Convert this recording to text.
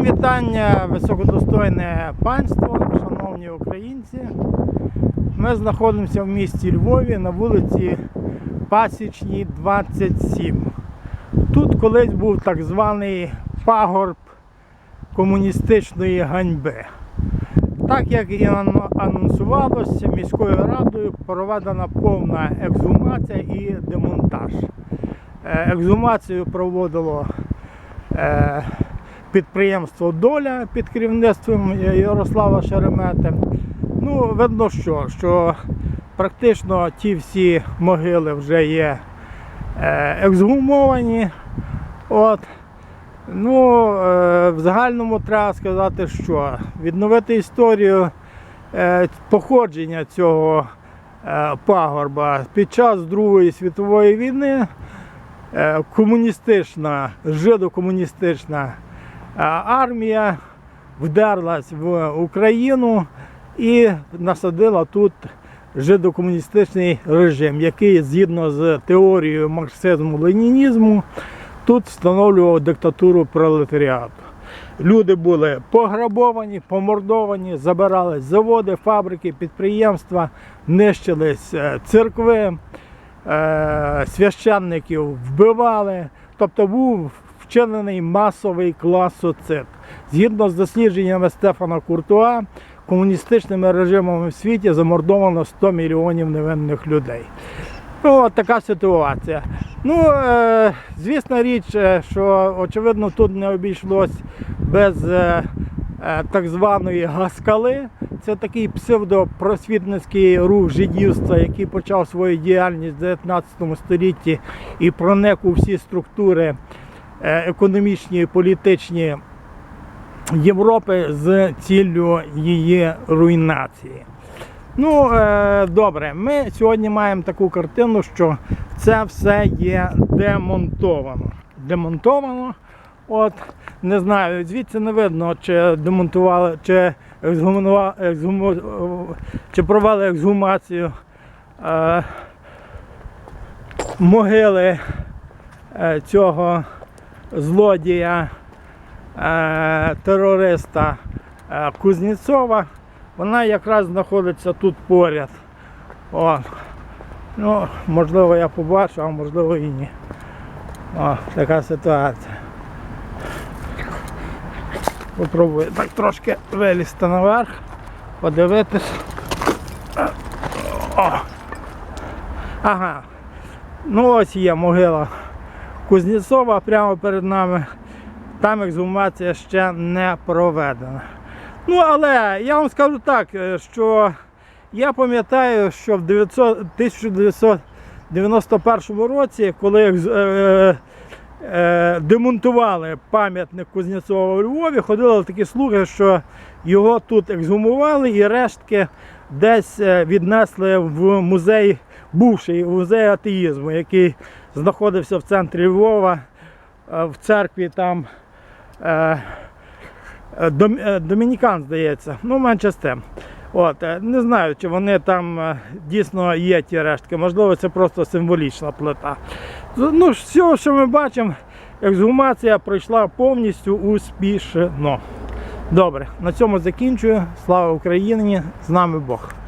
Всім вітання, високодостойне панство, шановні українці. Ми знаходимося в місті Львові на вулиці Пасічній, 27. Тут колись був так званий пагорб комуністичної ганьби. Так як і анонсувалося, міською радою проведена повна ексгумація і демонтаж. Е, Ексгумацію проводило е, підприємство Доля під керівництвом Ярослава Шеремети. Ну, видно, що, що практично ті всі могили вже є е, ексгумовані. От. Ну, е, в загальному треба сказати, що відновити історію е, походження цього пагорба під час Другої світової війни комуністична, жидокомуністична армія вдерлась в Україну і насадила тут жидокомуністичний режим, який згідно з теорією марксизму-ленінізму тут встановлював диктатуру пролетаріату. Люди були пограбовані, помордовані, забирались заводи, фабрики, підприємства, нищились е, церкви, е, священників вбивали. Тобто був вчинений масовий класоцид. Згідно з дослідженнями Стефана Куртуа, комуністичними режимами в світі замордовано 100 мільйонів невинних людей. Ну, от така ситуація. Ну, е, звісна річ, е, що очевидно тут не обійшлось без е, так званої гаскали. Це такий псевдопросвітницький рух жидівства, який почав свою діяльність в 19 столітті і проник у всі структури економічні і політичні Європи з ціллю її руйнації. Ну, е, добре, ми сьогодні маємо таку картину, що це все є демонтовано. Демонтовано. От, не знаю, звідси не видно, чи демонтували, чи, ексгумували, ексгуму, чи провели ексгумацію е, могили е, цього злодія, е, терориста е, Кузнєцова. Вона якраз знаходиться тут поряд. О, ну, можливо, я побачу, а можливо і ні. О, така ситуація. Попробую так трошки вилізти наверх, подивитись. О. Ага. Ну ось є могила Кузнєцова прямо перед нами. Там ексгумація ще не проведена. Ну, але я вам скажу так, е, що я пам'ятаю, що в 900 1991 році, коли е, е, демонтували пам'ятник Кузнєцова у Львові, ходили такі слухи, що його тут ексгумували і рештки десь е, віднесли в музей, бувший музей атеїзму, який знаходився в центрі Львова, е, в церкві там. е, Е, Дом, Домінікан, здається, ну менше з тим. От, не знаю, чи вони там дійсно є ті рештки, можливо, це просто символічна плита. Ну, всього, що ми бачимо, ексгумація пройшла повністю успішно. Добре, на цьому закінчую. Слава Україні! З нами Бог.